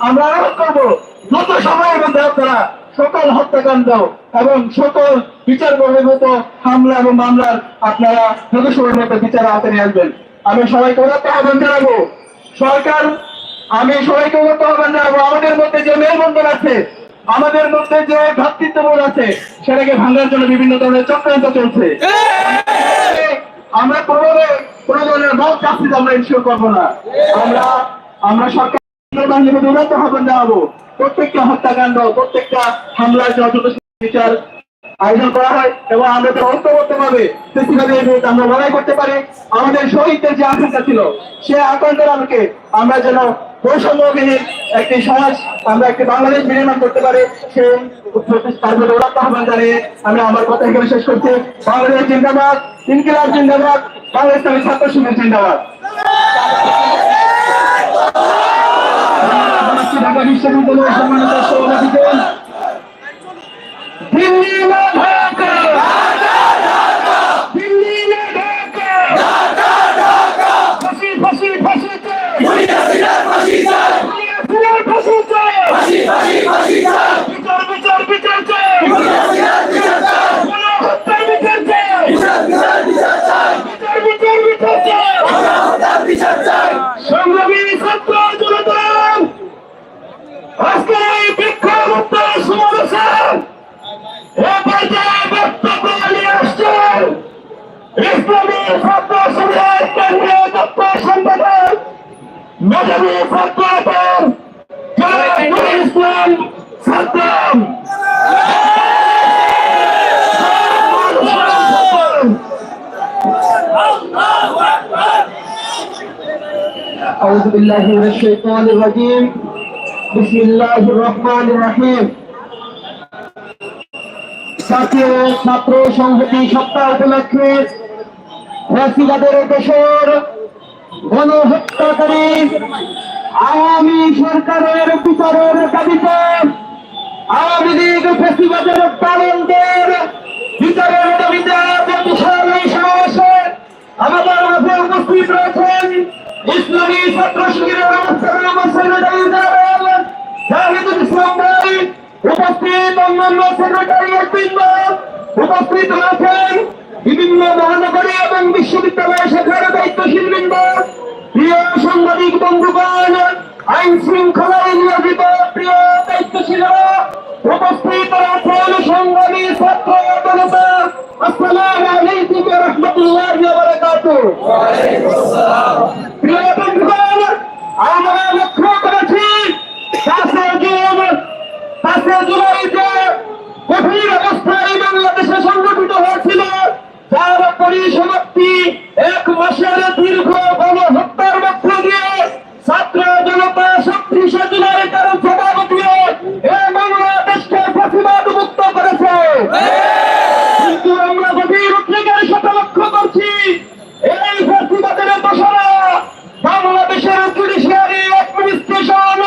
আমরা করব যত সকল হত্যাকাণ্ড এবং সকল বিচার বহির্ভূত হামলা এবং মামলার আপনারা যত বিচার নিয়ে আসবেন আমি সবাইকে ওনাকে আহ্বান জানাব। সরকার, আমি সবাইকে বলতে হবে না আমাদের মধ্যে যে মেলবন্ধন আছে, আমাদের মধ্যে যে ভ্রাতৃত্ববোধ আছে, সেটাকে ভাঙার জন্য বিভিন্ন ধরনের চক্রান্ত চলছে। আমরা কোনোভাবে কোনো ধরনের মত চাচ্ছি আমরা ইনশিওর করব না। আমরা আমরা সরকার বাহিনীর উন্নত আহ্বান জানাব। প্রত্যেকটা হত্যাকাণ্ড, প্রত্যেকটা হামলার যত বিচার আয়োজন করা হয় এবং আমরা তো ঐক্যবদ্ধ ভাবে ফেস্টিভ্যালের বিরুদ্ধে আমরা লড়াই করতে পারি। আমাদের শহীদদের যে আকাঙ্ক্ষা ছিল সে আকাঙ্ক্ষার আলোকে আমরা যেন বৈষম্যবিহীন একটি সমাজ, আমরা একটি বাংলাদেশ বিনির্মাণ করতে পারি। সেই আমি আমার কথা এখানে শেষ করছি। বাংলাদেশ জিন্দাবাদ, ইনকিলাব জিন্দাবাদ, বাংলাদেশ ছাত্র শিবির জিন্দাবাদ। দিল্লি না ঢাকা দিল্লি না ঢাকা ফাঁসি ফাঁসি ফাঁসি চাই হাসিনার ফাঁসি চাই হাসিনার ফাঁসি চাই ফাঁসি ফাঁসি ফাঁসি চাই বিচার বিচার বিচার চাই হাসিনার বিচার চাই গণহত্যার বিচার চাই বিচার বিচার বিচার চাই বিচার বিচার বিচার চাই হত্যার বিচার চাই সংগ্রামী ছাত্র জনতা আজকে এই বিক্ষোভ উত্তর সমাবেশে এ পর্যায়ে বক্তব্য নিয়ে আসছেন ইসলামী ছাত্র সংঘের কেন্দ্রীয় দপ্তর সম্পাদক মেধাবী ছাত্র এবং জনাব নুরুল ইসলাম ছাত্র أعوذ بالله من الشيطان الرجيم بسم الله الرحمن الرحيم জাতীয় ছাত্র সংহতি সপ্তাহ উপলক্ষে ফ্যাসিবাদের দেশের গণহত্যাকারী আওয়ামী সরকারের বিচারের দাবিতে আওয়ামী লীগ ফ্যাসিবাদের পালনদের বিচারের দাবিতে এই সমাবেশে আমাদের মাঝে উপস্থিত রয়েছেন ইসলামী ছাত্র শিবিরের জাহিদুল ইসলাম ভাই। উপস্থিত অন্যান্য সেক্রেটারি বৃন্দ উপস্থিত রয়েছেন বিভিন্ন মহানগরী এবং বিশ্ববিদ্যালয় শাখার দায়িত্বশীল বৃন্দ প্রিয় সাংবাদিক বন্ধুগণ, আইন শৃঙ্খলায় নিয়োজিত প্রিয় দায়িত্বশীলরা উপস্থিত রয়েছেন সংগ্রামী ছাত্র জনতা। আসসালামু আলাইকুম রাহমাতুল্লাহি ওয়া বারাকাতুহু প্রিয় বন্ধুগণ, আমরা লক্ষ্য করেছি পাঁচই জুন সংগঠিত যার পরিসমাপ্তি এক মাসের দীর্ঘ গণহত্যার মধ্য দিয়ে ছাত্র জনতা শক্তিশা কারণ তার জবাব দিয়ে এ বাংলাদেশকে প্রতিবাদ মুক্ত করেছে কিন্তু আমরা গভীর উদ্বেগের সাথে লক্ষ্য করছি এই প্রতিবাদের দোষরা বাংলাদেশের জুডিশিয়ারি অ্যাডমিনিস্ট্রেশন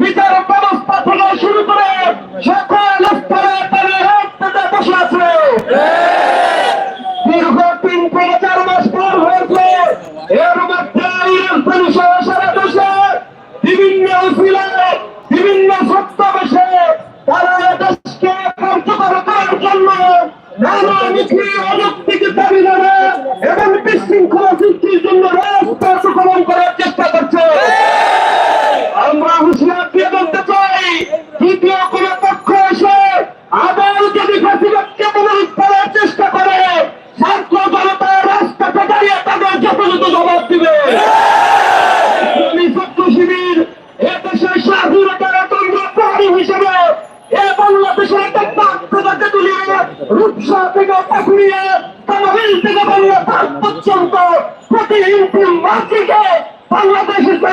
বিচার ব্যবস্থা থেকে শুরু করে সকল স্তরে তারা হাত পেতে বসে আছে দীর্ঘ তিন থেকে চার মাস পর হয়েছে এর মধ্যে রাজধানী সহ সারা দেশে বিভিন্ন সত্যাবেশে তারা দেশকে কার্যকর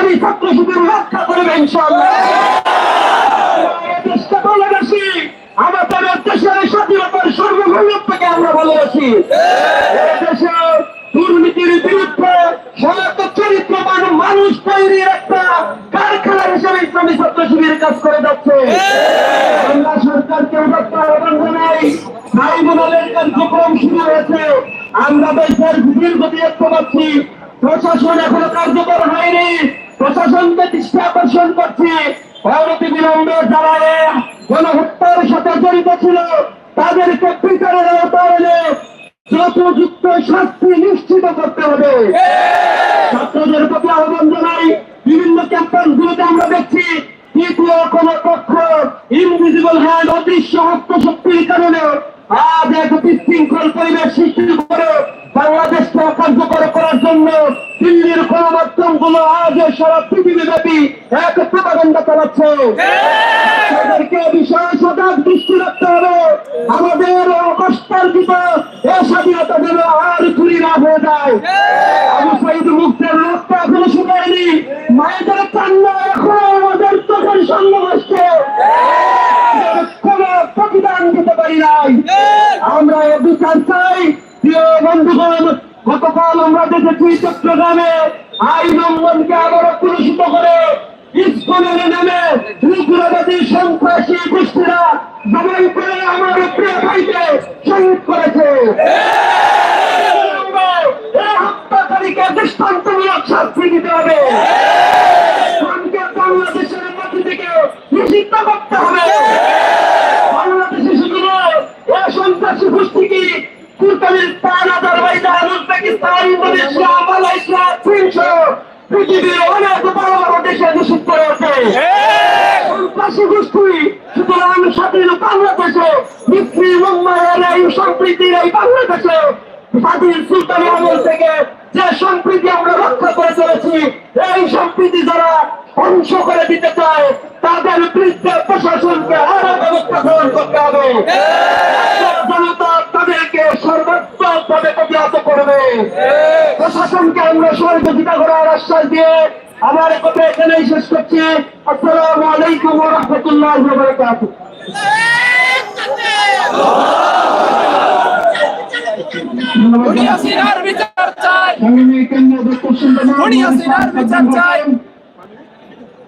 আমি ছাত্র শিবির রক্ষা করবে ইনশাল্লাহ দেশটা ভালোবাসি আমাদের দেশের স্বাধীনতার সর্বভৌমত্বকে আমরা ভালোবাসি। দেশে দুর্নীতির বিরুদ্ধে সমস্ত চরিত্র মানুষ তৈরির একটা কারখানা হিসেবে ইসলামী ছাত্র শিবির কাজ করে যাচ্ছে। আমরা সরকারকে আহ্বান জানাই। ট্রাইব্যুনালের কার্যক্রম শুরু হয়েছে। আমরা দেশের দীর্ঘ দিয়ে পাচ্ছি প্রশাসন এখনও কার্যকর হয়নি। প্রশাসনকে দৃষ্টি আকর্ষণ করছি। অনতি বিলম্বে যারা গণহত্যার সাথে জড়িত ছিল। তাদেরকে বিচারের আওতায় যথোযুক্ত শাস্তি নিশ্চিত করতে হবে। ছাত্রদের প্রতি আহ্বান জানাই, বিভিন্ন ক্যাম্পাস গুলোতে আমরা দেখছি তৃতীয় কোন পক্ষ ইনভিজিবল হ্যান্ড অদৃশ্য হস্তশক্তির কারণে আজ এক বিশৃঙ্খল পরিবেশ সৃষ্টি করে বাংলাদেশকে কার্যকর করার জন্য দিল্লির গণমাধ্যমগুলো আজ সারা পৃথিবী ব্যাপী এক প্রপাগণ্ডা চালাচ্ছে। তাদেরকে বিষয়ে সজাগ দৃষ্টি রাখতে হবে। আমাদের অবস্থার দিকে এ স্বাধীনতা যেন আর চুরি না হয়ে যায় আবু সাইদ মুক্তের লোকটা এখনও শুকায়নি মায়েদের কান্না এখনও আমাদের চোখের সামনে আসছে কোন প্রতিদান দিতে পারি নাই আমরা এ বিচার চাই প্রিয় বন্ধুগণ, গতকাল আমরা দেখেছি চট্টগ্রামে আইন অঙ্গনকে আবারও পুরস্কৃত করে স্কুলের নামে উগ্রবাদী সন্ত্রাসী গোষ্ঠীরা জমাই করে আমার প্রিয় ভাইকে শহীদ করেছে। হত্যাকারীকে দৃষ্টান্তমূলক শাস্তি দিতে হবে। বাংলাদেশের মধ্যে থেকে নিষিদ্ধ করতে হবে। পৃথিবীর অনেক বড় দেশে নিষিদ্ধ রয়েছে সন্ত্রাসী গোষ্ঠী সুতরাং স্বাধীন বাংলাদেশে মিস্ত্রি মুম্বাইয়ের এই সম্প্রীতির এই বাংলাদেশে স্বাধীন সুলতানি আমল থেকে যে সম্প্রীতি আমরা রক্ষা করে চলেছি এই সম্প্রীতি যারা ধ্বংস করে দিতে চায় তাদের বিরুদ্ধে প্রশাসনকে আরও ব্যবস্থা গ্রহণ করতে হবে। জনতা তাদেরকে সর্বোচ্চভাবে প্রতিহত করবে। প্রশাসনকে আমরা সহযোগিতা করার আশ্বাস দিয়ে আমার কথা এখানেই শেষ করছি। আসসালামু আলাইকুম রহমতুল্লাহ বারকাতুহ। দুনিয়া সিনার বিচার চাই সংগ্রামী কেন্দ্রীয় দপ্তর বিচার চাই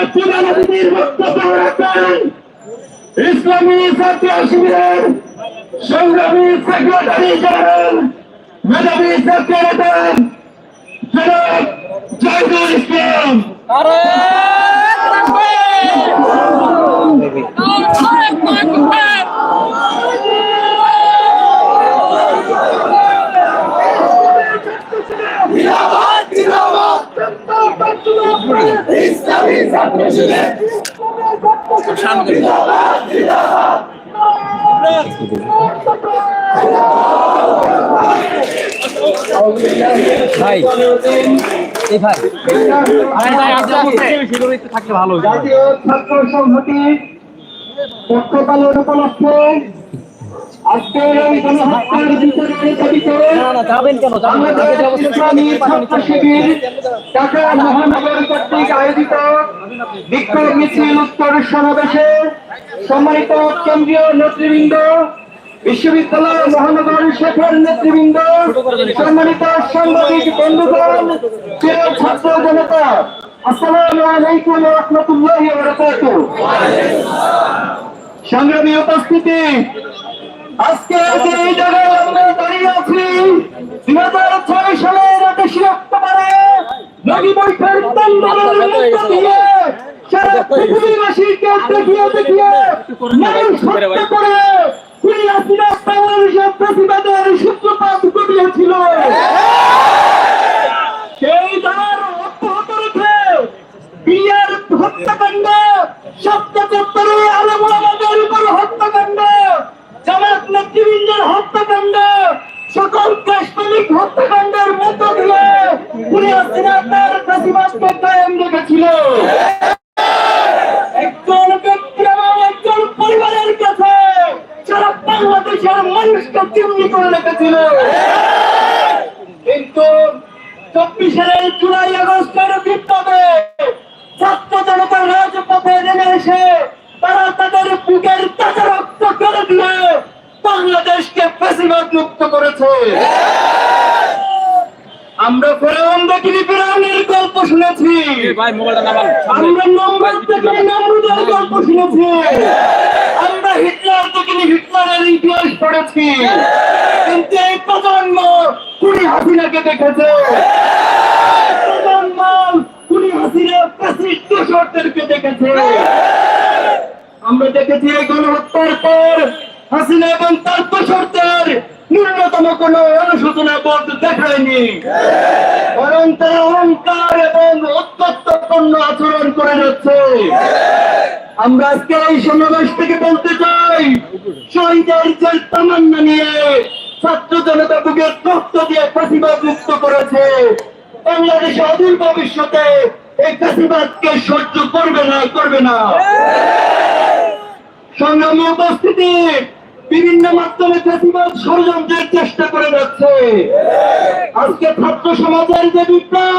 পর্যায়ে প্রধান অতিথির বক্তব্য রাখবেন ইসলামী ছাত্র শিবিরের সংগ্রামী সেক্রেটারি জেনারেল মেধাবী সেক্রেটারি জনাব জাহিদুল ইসলাম আরে তাকবীর আল্লাহু আকবার জিন্দাবাদ জিন্দাবাদ জিন্দাবাদ জিন্দাবাদ ভাই এই ভাই থাকলে ভালো জাতীয় ছাত্র সংহতি পক্ষপালন উপলক্ষে ঢাকা মহানগর কর্তৃক আয়োজিত বিক্ষোভ মিছিল উত্তর সমাবেশে সম্মানিত কেন্দ্রীয় নেতৃবৃন্দ বিশ্ববিদ্যালয় মহানগর শেখের নেতৃবৃন্দ সম্মানিত সাংবাদিক বন্ধুগণ ছাত্র জনতা আসসালামু আলাইকুম রহমতুল্লাহ সংগ্রামী উপস্থিতি আজকে যে এই জায়গায় আমরা দাঁড়িয়ে আছি। দুই হাজার ছয় সালের একুশে অক্টোবরে নদী বৈঠের দিয়ে সারা পৃথিবীবাসীকে দেখিয়ে দেখিয়ে মানুষ হত্যা করে প্রতিবাদের সূত্রপাত করে রেখেছিল। কিন্তু চব্বিশের এই জুলাই আগস্টের বিপ্লবে ছাত্র জনতার রাজপথে নেমে এসে তারা তাদের বুকের তাজা রক্ত করে দিয়ে বাংলাদেশকে ফেসিবাদ মুক্ত করেছে। আমরা ফেরাউন দেখিনি ফেরাউনের গল্প শুনেছি। আমরা নম্বর দেখিনি নমরুদের গল্প শুনেছি। হিটলার দেখিনি হিটলারের ইতিহাস পড়েছি। কিন্তু এই প্রজন্ম কুড়ি হাসিনাকে দেখেছে। প্রজন্ম দেখেছে। আমরা দেখেছি এই গণহত্যার পর হাসিনা এবং তার দোসরদের ন্যূনতম কোন অনুশোচনা বোধ দেখায়নি। বরং তারা অহংকার এবং অত্যত্বপূর্ণ আচরণ করে যাচ্ছে। আমরা আজকে এই সমাবেশ থেকে বলতে চাই, শহীদের যে তামান্না নিয়ে ছাত্র জনতা বুকের রক্ত দিয়ে ফাঁসিবাদ মুক্ত করেছে। বাংলাদেশে অদূর ভবিষ্যতে এই ফাঁসিবাদকে সহ্য করবে না করবে না। সংগ্রামী উপস্থিতি বিভিন্ন মাধ্যমে ফাঁসিবাদ ষড়যন্ত্রের চেষ্টা করে যাচ্ছে। আজকে ছাত্র সমাজের যে বিপ্লব